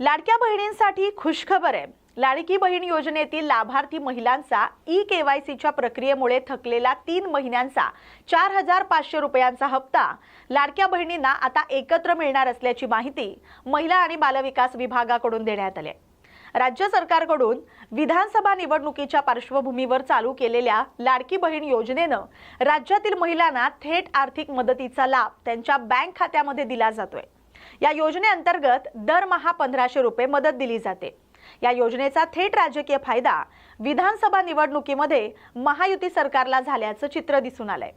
लाडक्या बहिणींसाठी खुशखबर आहे लाडकी बहीण योजनेतील लाभार्थी महिलांचा ई के वाय सीच्या प्रक्रियेमुळे थकलेला तीन महिन्यांचा चार हजार पाचशे रुपयांचा हप्ता लाडक्या बहिणींना आता एकत्र मिळणार असल्याची माहिती महिला आणि बालविकास विभागाकडून देण्यात आली आहे. राज्य सरकारकडून विधानसभा निवडणुकीच्या पार्श्वभूमीवर चालू केलेल्या लाडकी बहीण योजनेनं राज्यातील महिलांना थेट आर्थिक मदतीचा लाभ त्यांच्या बँक खात्यामध्ये दिला जातोय या योजनेअंतर्गत दरमहा पंधराशे रुपये मदत दिली जाते. या योजनेचा थेट राजकीय फायदा विधानसभा निवडणुकीमध्ये महायुती सरकारला झाल्याचं चित्र दिसून आलंय.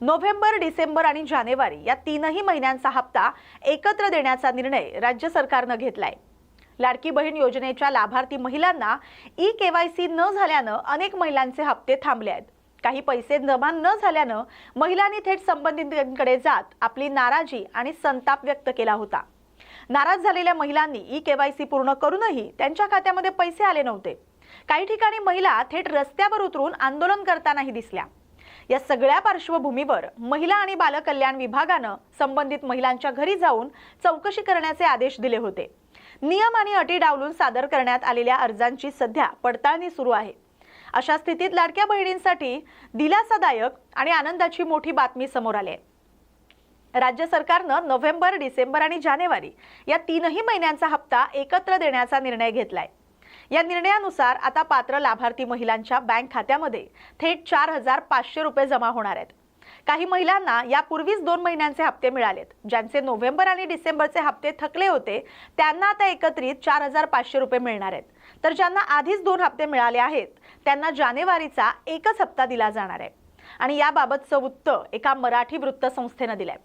नोव्हेंबर डिसेंबर आणि जानेवारी या तीनही महिन्यांचा हप्ता एकत्र देण्याचा निर्णय राज्य सरकारनं घेतलाय. लाडकी बहीण योजनेच्या लाभार्थी महिलांना ई केवायसी न झाल्यानं अनेक महिलांचे हप्ते थांबले आहेत. काही पैसे जमा न झाल्यानं महिलांनी थेट संबंधितांकडे जात आपली नाराजी आणि संताप व्यक्त केला होता. नाराज झालेल्या महिलांनी ई केवायसी पूर्ण करूनही त्यांच्या खात्यामध्ये पैसे आले नव्हते. काही ठिकाणी महिला थेट रस्त्यावर उतरून आंदोलन करतानाही दिसल्या. या सगळ्या पार्श्वभूमीवर महिला आणि बालकल्याण विभागानं संबंधित महिलांच्या घरी जाऊन चौकशी करण्याचे आदेश दिले होते. नियम आणि अटी डावलून सादर करण्यात आलेल्या अर्जांची सध्या पडताळणी सुरू आहे. अशा स्थितीत लाडक्या बहिणींसाठी दिलासादायक आणि आनंदाची मोठी बातमी समोर आली आहे. राज्य सरकारनं नोव्हेंबर डिसेंबर आणि जानेवारी या तीनही महिन्यांचा हप्ता एकत्र देण्याचा निर्णय घेतलाय. या निर्णयानुसार आता पात्र लाभार्थी महिलांच्या बँक खात्यामध्ये थेट चार हजार पाचशे रुपये जमा होणार आहेत. काही महिलांना यापूर्वीच दोन महिन्यांचे हप्ते मिळालेत. ज्यांचे नोव्हेंबर आणि डिसेंबरचे हप्ते थकले होते त्यांना आता एकत्रित चार हजार पाचशे रुपये मिळणार आहेत. तर ज्यांना आधीच दोन हप्ते मिळाले आहेत त्यांना जानेवारीचा एकच हप्ता दिला जाणार आहे. आणि याबाबतचं वृत्त एका मराठी वृत्तसंस्थेनं दिलंय.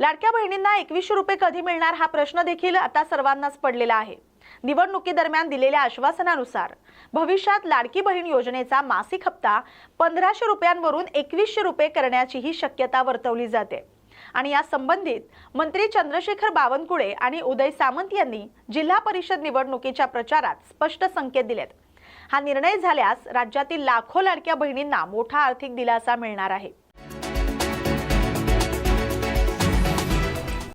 लाडक्या बहिणींना एकवीसशे रुपये कधी मिळणार हा प्रश्न देखील आता सर्वांनाच पडलेला आहे. निवडणुकीदरम्यान दिलेल्या आश्वासनानुसार भविष्यात लाडकी बहीण योजनेचा मासिक हप्ता पंधराशे रुपयांवरून एकवीसशे रुपये करण्याचीही शक्यता वर्तवली जाते. आणि या संबंधित मंत्री चंद्रशेखर बावनकुळे आणि उदय सामंत यांनी जिल्हा परिषद निवडणुकीच्या प्रचारात स्पष्ट संकेत दिलेत. हा निर्णय झाल्यास राज्यातील लाखो लाडक्या बहिणींना मोठा आर्थिक दिलासा मिळणार आहे.